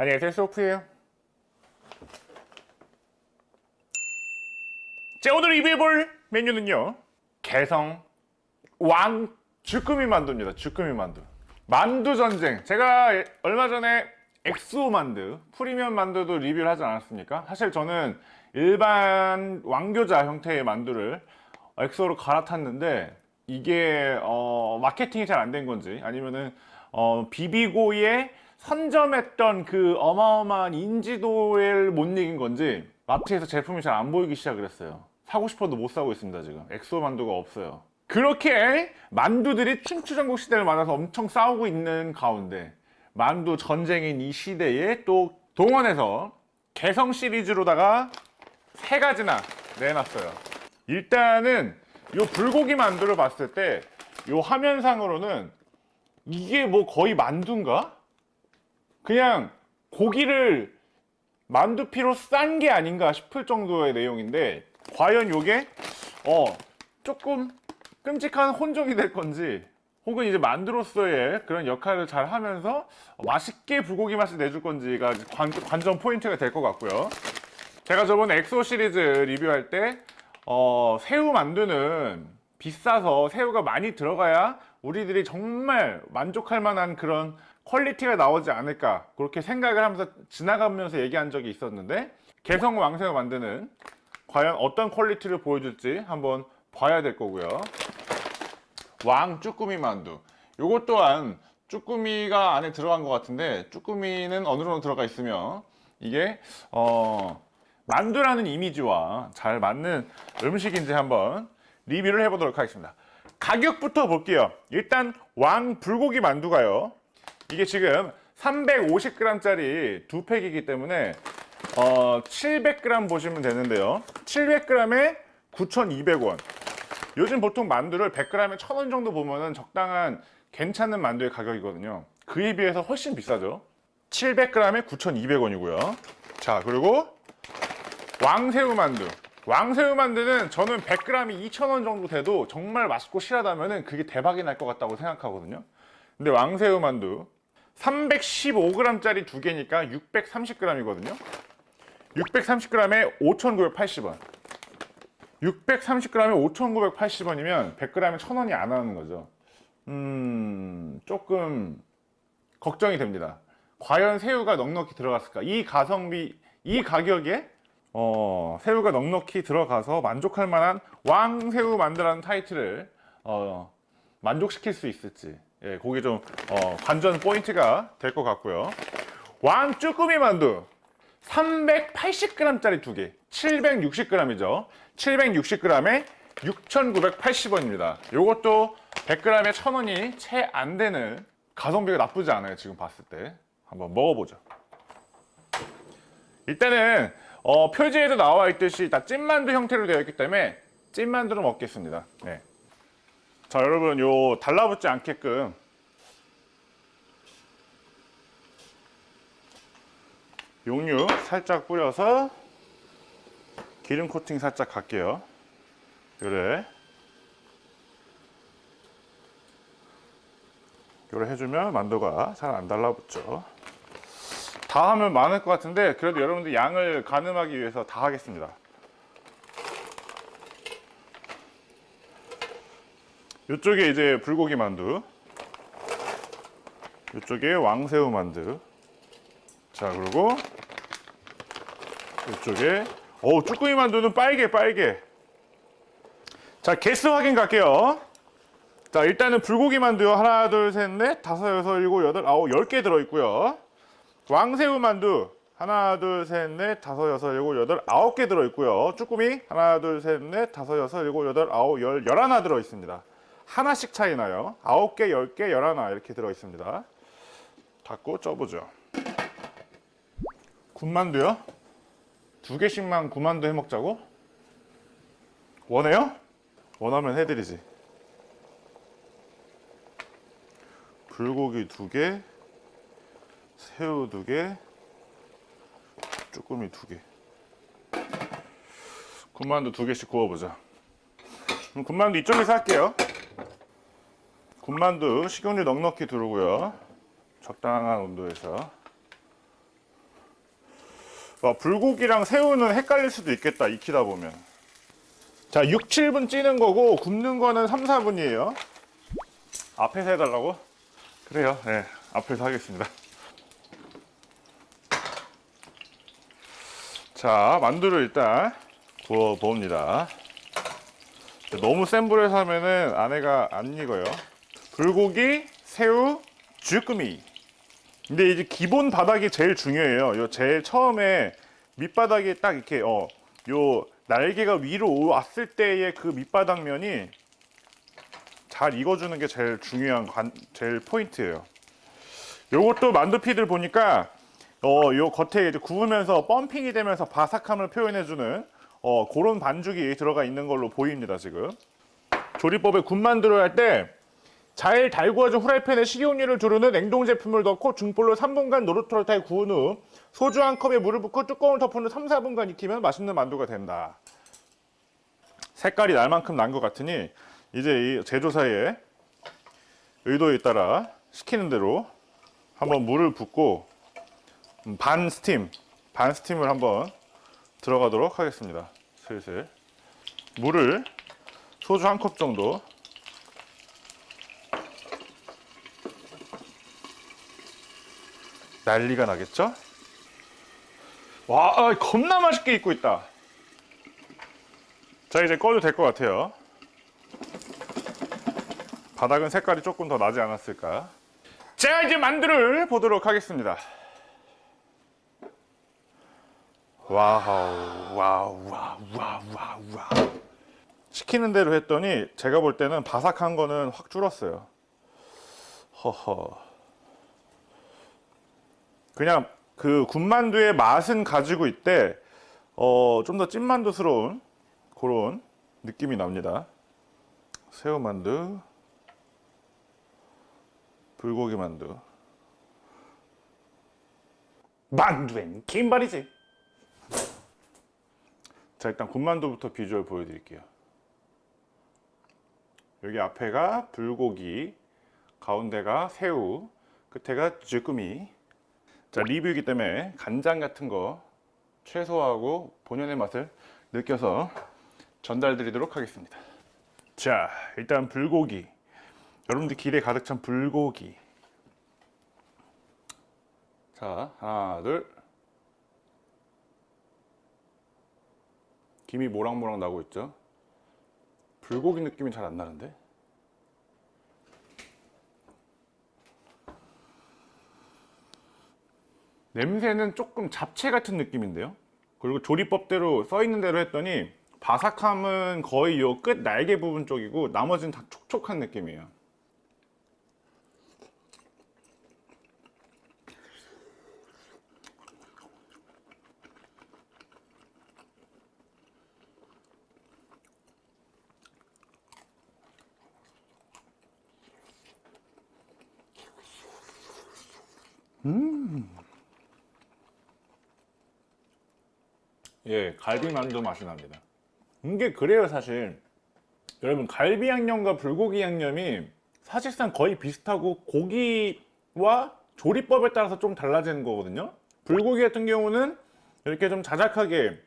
안녕하세요 소프예요. 자 오늘 리뷰해볼 메뉴는요. 개성 왕 주꾸미 만두입니다 주꾸미 만두. 만두 전쟁. 제가 얼마 전에 엑소 만두 프리미엄 만두도 리뷰를 하지 않았습니까? 사실 저는 일반 왕교자 형태의 만두를 엑소로 갈아탔는데 이게 어, 마케팅이 잘 안 된 건지 아니면은 어, 비비고에 선점했던 그 어마어마한 인지도를 못 이긴 건지 마트에서 제품이 잘 안 보이기 시작을 했어요. 사고 싶어도 못 사고 있습니다 지금. 엑소 만두가 없어요. 그렇게 만두들이 춘추전국 시대를 맞아서 엄청 싸우고 있는 가운데 만두 전쟁인 이 시대에 또 동원해서 개성 시리즈로다가 세 가지나 내놨어요. 일단은 요 불고기 만두를 봤을 때 요 화면상으로는 이게 뭐 거의 만두인가? 그냥 고기를 만두피로 싼 게 아닌가 싶을 정도의 내용인데 과연 요게 어 조금 끔찍한 혼종이 될 건지 혹은 이제 만두로서의 그런 역할을 잘 하면서 맛있게 불고기 맛을 내줄 건지가 관, 관전 포인트가 될 것 같고요. 제가 저번 엑소 시리즈 리뷰할 때 어, 새우 만두는 비싸서 새우가 많이 들어가야 우리들이 정말 만족할 만한 그런 퀄리티가 나오지 않을까 그렇게 생각을 하면서 지나가면서 얘기한 적이 있었는데 개성 왕새우 만두는 과연 어떤 퀄리티를 보여줄지 한번 봐야 될 거고요. 왕 쭈꾸미 만두. 요것 또한 쭈꾸미가 안에 들어간 것 같은데 쭈꾸미는 어느 정도 들어가 있으며 이게 어 만두라는 이미지와 잘 맞는 음식인지 한번 리뷰를 해보도록 하겠습니다. 가격부터 볼게요. 일단 왕 불고기 만두가요. 이게 지금 350g짜리 두 팩이기 때문에 어, 700g 보시면 되는데요. 700g에 9,200원. 요즘 보통 만두를 100g에 1,000원 정도 보면은 적당한 괜찮은 만두의 가격이거든요. 그에 비해서 훨씬 비싸죠. 700g에 9,200원이고요. 자, 그리고 왕새우 만두. 왕새우 만두는 저는 100g이 2,000원 정도 돼도 정말 맛있고 실하다면은 그게 대박이 날 것 같다고 생각하거든요. 근데 왕새우 만두 315g짜리 두 개니까 630g이거든요. 630g에 5,980원. 630g에 5,980원이면 100g에 1,000원이 안 하는 거죠. 음, 조금 걱정이 됩니다. 과연 새우가 넉넉히 들어갔을까? 이 가성비, 이 가격에 어, 새우가 넉넉히 들어가서 만족할 만한 왕새우 만두라는 타이틀을 어, 만족시킬 수 있을지. 예, 그게 좀 어, 관전 포인트가 될 것 같고요. 왕 쭈꾸미 만두 380g짜리 두 개, 760g이죠. 760g에 6,980원입니다. 이것도 100g에 1,000원이 채 안 되는 가성비가 나쁘지 않아요. 지금 봤을 때 한번 먹어보죠. 일단은 어, 표지에도 나와 있듯이 다 찐만두 형태로 되어 있기 때문에 찐만두를 먹겠습니다. 네. 자 여러분 요 달라붙지 않게끔 용유 살짝 뿌려서 기름 코팅 살짝 갈게요. 요래 요래 해주면 만두가 잘 안 달라붙죠. 다 하면 많을 것 같은데 그래도 여러분들 양을 가늠하기 위해서 다 하겠습니다. 이쪽에 이제 불고기 만두, 이쪽에 왕새우 만두. 자 그리고 이쪽에 오 쭈꾸미 만두는 빨개 빨개. 자 개수 확인 갈게요. 자 일단은 불고기 만두요 하나 둘 셋 넷 다섯 여섯 일곱 여덟 아홉 열 개 들어 있고요. 왕새우 만두 하나 둘 셋 넷 다섯 여섯 일곱 여덟 아홉 개 들어 있고요. 쭈꾸미 하나 둘 셋 넷 다섯 여섯 일곱 여덟 아홉 열 열하나 들어 있습니다. 하나씩 차이 나요. 아홉 개, 열 개, 열하나 이렇게 들어 있습니다. 닫고 쪄보죠. 군만두요? 두 개씩만 군만두 해 먹자고? 원해요? 원하면 해드리지. 불고기 두 개, 새우 두 개, 쭈꾸미 두 개. 군만두 두 개씩 구워보자. 그럼 군만두 이쪽에서 할게요. 군만두 식용유 넉넉히 두르고요. 적당한 온도에서. 와, 불고기랑 새우는 헷갈릴 수도 있겠다 익히다 보면. 자 6, 7분 찌는 거고 굽는 거는 3, 4분이에요. 앞에서 해달라고? 그래요. 네 앞에서 하겠습니다. 자 만두를 일단 구워 봅니다. 너무 센 불에서 하면은 안에가 안 익어요 불고기, 새우, 주꾸미 근데 이제 기본 바닥이 제일 중요해요. 요 제일 처음에 밑바닥이 딱 이렇게 어 요 날개가 위로 왔을 때의 그 밑바닥 면이 잘 익어주는 게 제일 중요한 관, 제일 포인트예요. 요것도 만두피들 보니까 어 요 겉에 이제 구우면서 펌핑이 되면서 바삭함을 표현해주는 어 그런 반죽이 들어가 있는 걸로 보입니다 지금. 조리법에 군만두를 할 때 잘 달구어진 후라이팬에 식용유를 두르는 냉동 제품을 넣고 중불로 3분간 노릇노릇하게 구운 후 소주 한 컵에 물을 붓고 뚜껑을 덮은 후 3, 4분간 익히면 맛있는 만두가 된다. 색깔이 날 만큼 난 것 같으니 이제 이 제조사의 의도에 따라 시키는 대로 한번 물을 붓고 음, 반 스팀, 반 스팀을 한번 들어가도록 하겠습니다. 슬슬 물을 소주 한 컵 정도 난리가 나겠죠? 와, 아, 겁나 맛있게 익고 있다. 자, 이제 꺼도 될 것 같아요. 바닥은 색깔이 조금 더 나지 않았을까? 자, 이제 만두를 보도록 하겠습니다. 와우, 와우, 와우, 와우, 와우, 와우. 시키는 대로 했더니 제가 볼 때는 바삭한 거는 확 줄었어요. 허허. 그냥 그 군만두의 맛은 가지고 있대 어, 좀 더 찐만두스러운 그런 느낌이 납니다. 새우만두, 불고기 만두. 만두엔 김발이지. 자 일단 군만두부터 비주얼 보여드릴게요. 여기 앞에가 불고기, 가운데가 새우, 끝에가 쭈꾸미. 자 리뷰이기 때문에 간장 같은 거 최소화하고 본연의 맛을 느껴서 전달 드리도록 하겠습니다. 자 일단 불고기. 여러분들 기대 가득 찬 불고기. 자 하나 둘. 김이 모락모락 나고 있죠? 불고기 느낌이 잘 안 나는데 냄새는 조금 잡채 같은 느낌인데요. 그리고 조리법대로 써 있는 대로 했더니 바삭함은 거의 요 끝 날개 부분 쪽이고 나머지는 다 촉촉한 느낌이에요. 예, 갈비 만두 맛이 납니다. 이게 그래요, 사실. 여러분, 갈비 양념과 불고기 양념이 사실상 거의 비슷하고 고기와 조리법에 따라서 좀 달라지는 거거든요. 불고기 같은 경우는 이렇게 좀 자작하게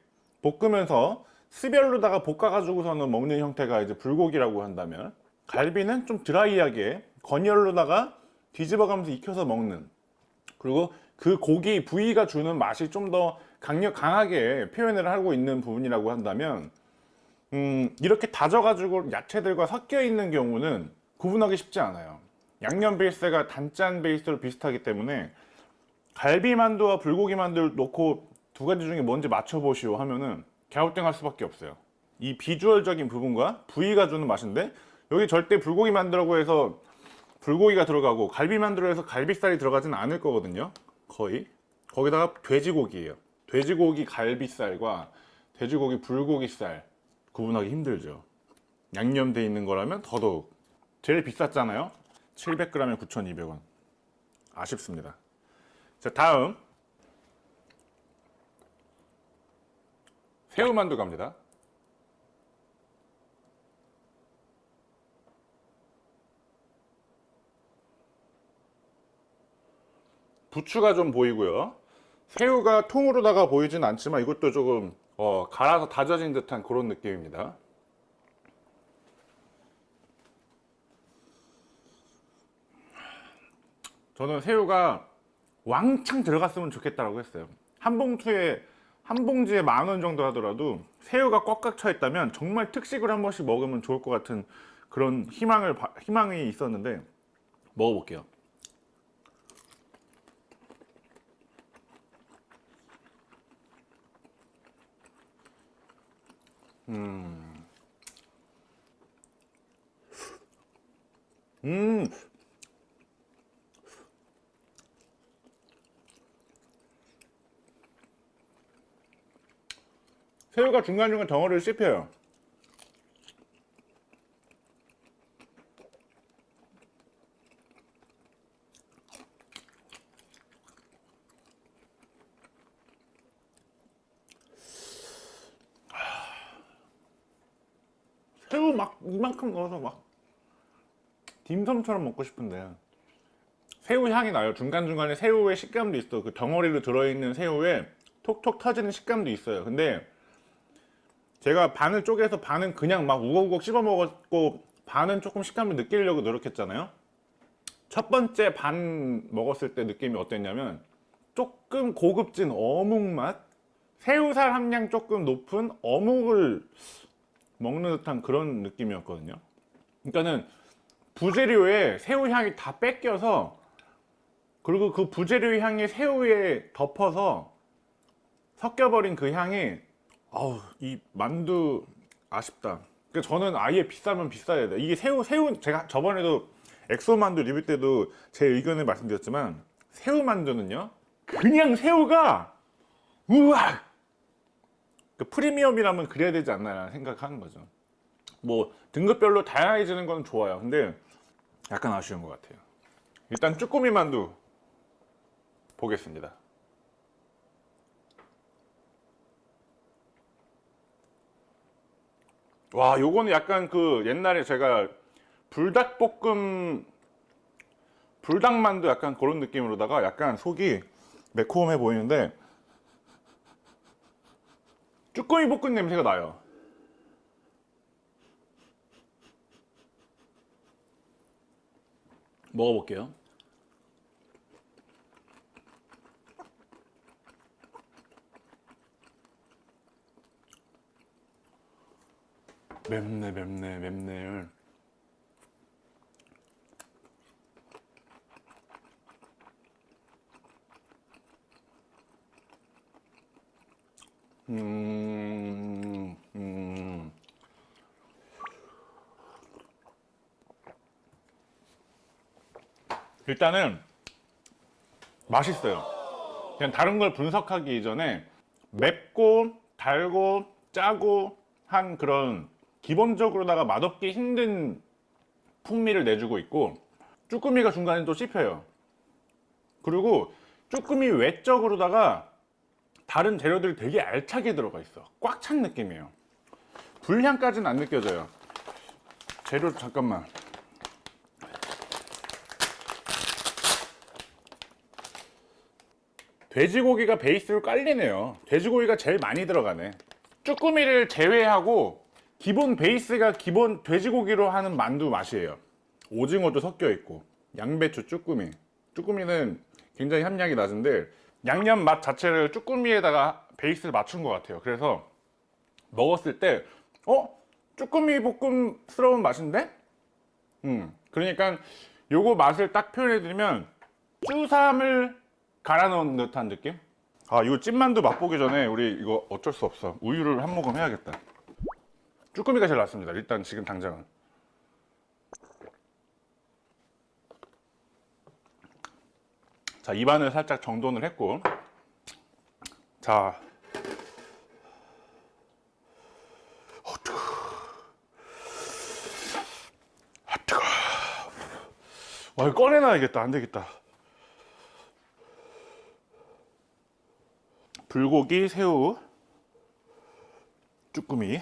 볶으면서 스별로다가 볶아가지고서는 먹는 형태가 이제 불고기라고 한다면 갈비는 좀 드라이하게 건열로다가 뒤집어가면서 익혀서 먹는 그리고 그 고기 부위가 주는 맛이 좀 더 강력 강하게 표현을 하고 있는 부분이라고 한다면 음, 이렇게 다져가지고 야채들과 섞여 있는 경우는 구분하기 쉽지 않아요. 양념 베이스가 단짠 베이스로 비슷하기 때문에 갈비 만두와 불고기 만두를 놓고 두 가지 중에 뭔지 맞춰보시오 하면은 갸우뚱할 수밖에 없어요. 이 비주얼적인 부분과 부위가 주는 맛인데 여기 절대 불고기 만두라고 해서 불고기가 들어가고 갈비 만두로 해서 갈비살이 들어가지는 않을 거거든요. 거의 거기다가 돼지고기예요. 돼지고기 갈비살과 돼지고기 불고기살 구분하기 힘들죠. 양념돼 있는 거라면 더더욱 제일 비쌌잖아요. 700g에 9,200원. 아쉽습니다. 자 다음 새우만두 갑니다. 부추가 좀 보이고요. 새우가 통으로다가 보이진 않지만 이것도 조금 어, 갈아서 다져진 듯한 그런 느낌입니다. 저는 새우가 왕창 들어갔으면 좋겠다라고 했어요. 한 봉투에 한 봉지에 만 원 정도 하더라도 새우가 꽉꽉 차 있다면 정말 특식으로 한 번씩 먹으면 좋을 것 같은 그런 희망을 바- 희망이 있었는데 먹어볼게요. 음. 새우가 중간중간 덩어리를 씹혀요. 새우 막 이만큼 넣어서 막 딤섬처럼 먹고 싶은데 새우 향이 나요. 중간중간에 새우의 식감도 있어. 그 덩어리로 들어있는 새우에 톡톡 터지는 식감도 있어요. 근데 제가 반을 쪼개서 반은 그냥 막 우걱우걱 씹어 먹었고 반은 조금 식감을 느끼려고 노력했잖아요. 첫 번째 반 먹었을 때 느낌이 어땠냐면 조금 고급진 어묵 맛? 새우살 함량 조금 높은 어묵을 먹는 듯한 그런 느낌이었거든요. 그러니까는 부재료에 새우 향이 다 뺏겨서 그리고 그 부재료 향이 새우에 덮어서 섞여버린 그 향이 아우 이 만두 아쉽다. 그러니까 저는 아예 비싸면 비싸야 돼. 이게 새우 새우 제가 저번에도 엑소 만두 리뷰 때도 제 의견을 말씀드렸지만 새우 만두는요 그냥 새우가 우와 그 프리미엄이라면 그래야 되지 않나 생각하는 거죠. 뭐 등급별로 다양해지는 건 좋아요. 근데 약간 아쉬운 것 같아요. 일단 쭈꾸미 만두 보겠습니다. 와, 요거는 약간 그 옛날에 제가 불닭볶음 불닭만두 약간 그런 느낌으로다가 약간 속이 매콤해 보이는데 쭈꾸미 볶음 냄새가 나요. 먹어볼게요. 맵네 맵네 맵네 음, 일단은 맛있어요. 그냥 다른 걸 분석하기 이전에 맵고 달고 짜고 한 그런 기본적으로다가 맛없기 힘든 풍미를 내주고 있고 쭈꾸미가 중간에 또 씹혀요. 그리고 쭈꾸미 외적으로다가 다른 재료들이 되게 알차게 들어가 있어. 꽉 찬 느낌이에요. 불향까지는 안 느껴져요. 재료 잠깐만. 돼지고기가 베이스로 깔리네요. 돼지고기가 제일 많이 들어가네. 쭈꾸미를 제외하고 기본 베이스가 기본 돼지고기로 하는 만두 맛이에요. 오징어도 섞여 있고 양배추, 쭈꾸미. 쭈꾸미는 굉장히 함량이 낮은데 양념 맛 자체를 쭈꾸미에다가 베이스를 맞춘 것 같아요. 그래서 먹었을 때 어? 쭈꾸미 볶음스러운 맛인데? 음, 그러니까 요거 맛을 딱 표현해드리면 쭈삼을 갈아 넣은 듯한 느낌? 아 이거 찐만두 맛보기 전에 우리 이거 어쩔 수 없어. 우유를 한 모금 해야겠다. 쭈꾸미가 제일 낫습니다. 일단 지금 당장은. 자 입안을 살짝 정돈을 했고. 자. 어. 아. 와 꺼내놔야겠다. 안 되겠다 불고기, 새우, 쭈꾸미.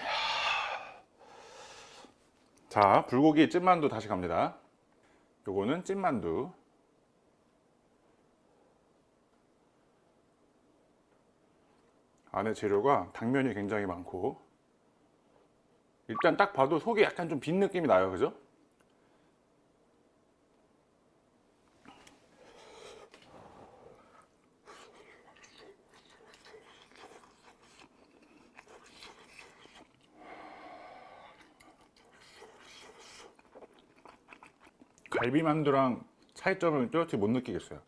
자, 불고기 찐만두 다시 갑니다. 요거는 찐만두. 안에 재료가 당면이 굉장히 많고 일단 딱 봐도 속이 약간 좀 빈 느낌이 나요 그죠? 갈비만두랑 차이점을 뚜렷이 못 느끼겠어요.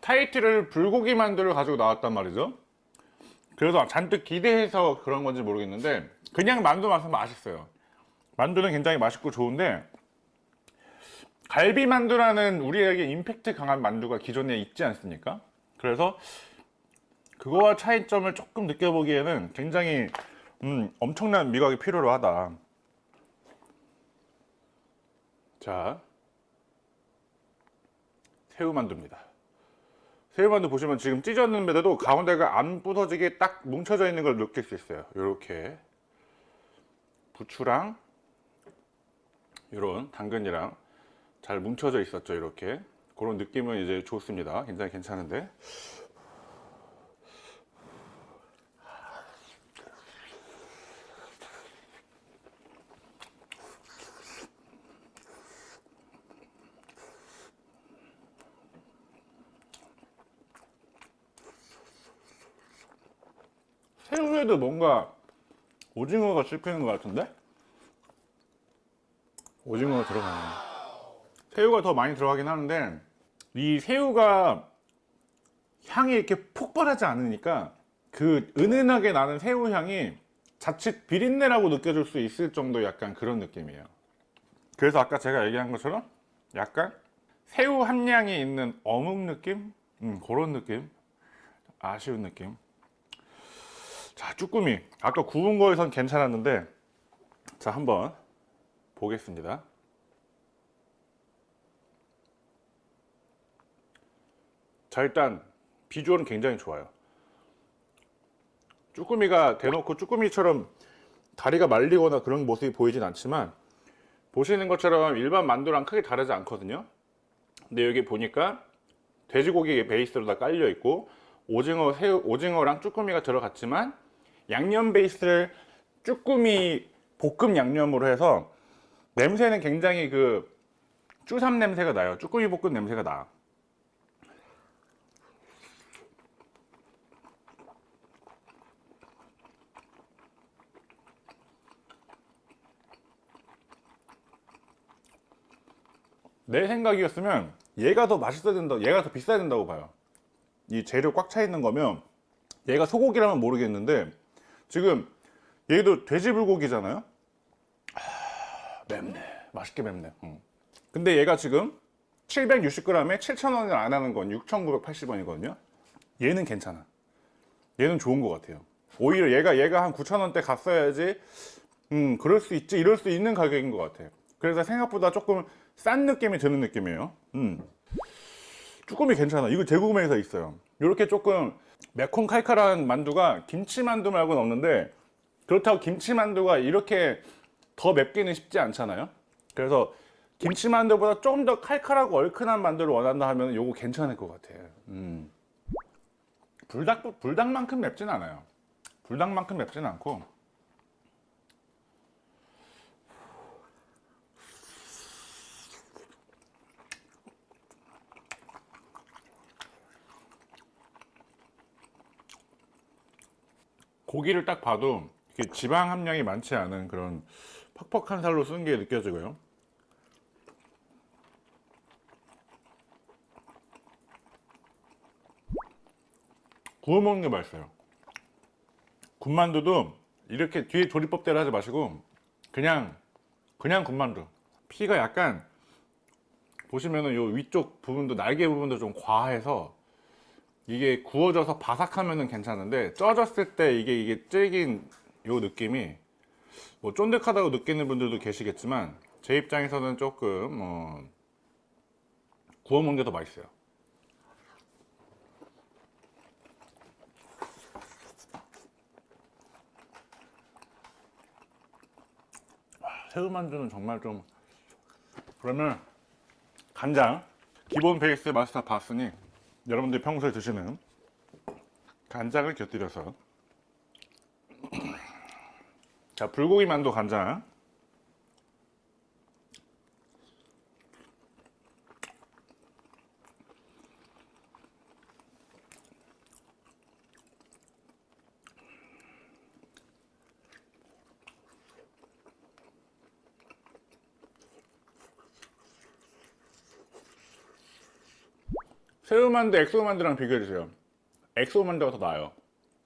타이틀을 불고기 만두를 가지고 나왔단 말이죠. 그래서 잔뜩 기대해서 그런 건지 모르겠는데 그냥 만두 맛은 맛있어요. 만두는 굉장히 맛있고 좋은데 갈비 만두라는 우리에게 임팩트 강한 만두가 기존에 있지 않습니까? 그래서 그거와 차이점을 조금 느껴보기에는 굉장히 음, 엄청난 미각이 필요로 하다. 자, 새우 만두입니다. 새우 만두 보시면 지금 찢었는데도 가운데가 안 부서지게 딱 뭉쳐져 있는 걸 느낄 수 있어요. 이렇게 부추랑 이런 당근이랑 잘 뭉쳐져 있었죠 이렇게. 그런 느낌은 이제 좋습니다. 굉장히 괜찮은데. 새우에도 뭔가 오징어가 씹히는 것 같은데? 오징어가 들어가네. 새우가 더 많이 들어가긴 하는데 이 새우가 향이 이렇게 폭발하지 않으니까 그 은은하게 나는 새우 향이 자칫 비린내라고 느껴질 수 있을 정도 약간 그런 느낌이에요. 그래서 아까 제가 얘기한 것처럼 약간 새우 함량이 있는 어묵 느낌? 음, 그런 느낌. 아쉬운 느낌. 자, 쭈꾸미. 아까 구운 거에선 괜찮았는데 자, 한번 보겠습니다. 자, 일단 비주얼은 굉장히 좋아요. 쭈꾸미가 대놓고 쭈꾸미처럼 다리가 말리거나 그런 모습이 보이진 않지만 보시는 것처럼 일반 만두랑 크게 다르지 않거든요. 근데 여기 보니까 돼지고기 베이스로 다 깔려 있고 오징어, 새우, 오징어랑 쭈꾸미가 들어갔지만 양념 베이스를 쭈꾸미 볶음 양념으로 해서 냄새는 굉장히 그 쭈삼 냄새가 나요. 쭈꾸미 볶음 냄새가 나. 내 생각이었으면 얘가 더 맛있어야 된다, 얘가 더 비싸야 된다고 봐요. 이 재료 꽉 차 있는 거면 얘가 소고기라면 모르겠는데 지금 얘도 돼지 불고기잖아요. 맛있게 맵네. 음. 근데 얘가 지금 760g에 7,000원을 안 하는 건 6,980원이거든요. 얘는 괜찮아. 얘는 좋은 것 같아요. 오히려 얘가 얘가 한 9,000원대 갔어야지. 음, 그럴 수 있지. 이럴 수 있는 가격인 것 같아요. 그래서 생각보다 조금 싼 느낌이 드는 느낌이에요. 음. 쭈꾸미 괜찮아. 이거 재구매해서 있어요. 이렇게 조금 매콤 칼칼한 만두가 김치 만두 말고는 없는데 그렇다고 김치 만두가 이렇게 더 맵기는 쉽지 않잖아요. 그래서 김치 만두보다 좀 더 칼칼하고 얼큰한 만두를 원한다 하면 요거 괜찮을 것 같아요. 음. 불닭 불닭만큼 맵진 않아요. 불닭만큼 맵진 않고 고기를 딱 봐도 지방 함량이 많지 않은 그런 퍽퍽한 살로 쓴 게 느껴지고요. 구워 먹는 게 맛있어요. 군만두도 이렇게 뒤에 조리법대로 하지 마시고 그냥 그냥 군만두. 피가 약간 보시면은 요 위쪽 부분도 날개 부분도 좀 과해서 이게 구워져서 바삭하면은 괜찮은데 쪄졌을 때 이게 이게 질긴 요 느낌이 뭐 쫀득하다고 느끼는 분들도 계시겠지만 제 입장에서는 조금 어, 구워 먹는 게 더 맛있어요. 새우만두는 정말 좀 그러면 간장 기본 베이스 마스터 봤으니 여러분들이 평소에 드시는 간장을 곁들여서. 자 불고기 만두 간장 새우만두, 엑소만두랑 비교해주세요. 엑소만두가 더 나아요.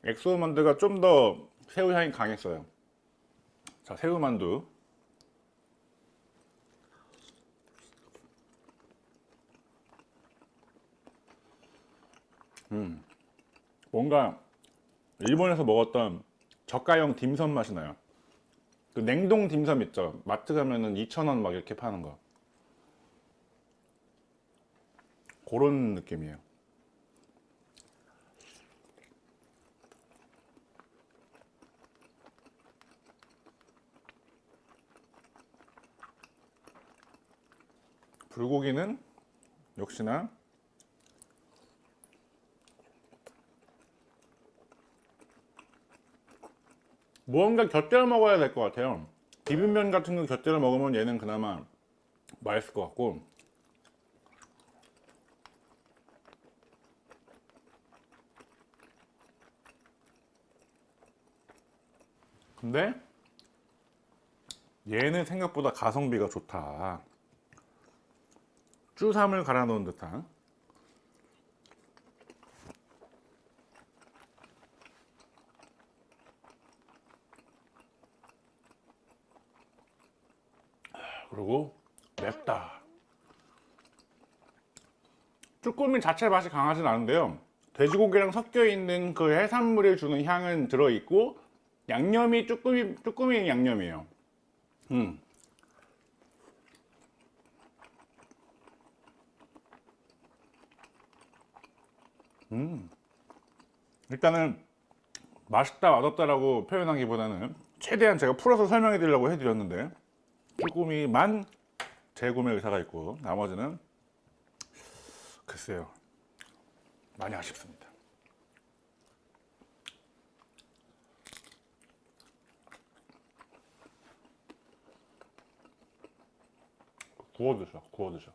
엑소만두가 좀 더 새우 향이 강했어요. 자, 새우만두. 음, 뭔가 일본에서 먹었던 저가형 딤섬 맛이 나요. 그 냉동 딤섬 있죠. 마트 가면은 2,000원 막 이렇게 파는 거. 그런 느낌이에요. 불고기는 역시나 무언가 곁들여 먹어야 될 것 같아요. 비빔면 같은 거 곁들여 먹으면 얘는 그나마 맛있을 것 같고 근데 얘는 생각보다 가성비가 좋다. 쭈삼을 갈아 넣은 듯한. 그리고 맵다. 쭈꾸미 자체 맛이 강하진 않은데요. 돼지고기랑 섞여 있는 그 해산물이 주는 향은 들어 있고 양념이 쭈꾸미 쭈꾸미 양념이에요. 음. 음. 일단은 맛있다 맛없다라고 표현하기보다는 최대한 제가 풀어서 설명해 드리려고 해드렸는데 쭈꾸미만 재구매 의사가 있고 나머지는 글쎄요 많이 아쉽습니다. вкладышах, вкладышах.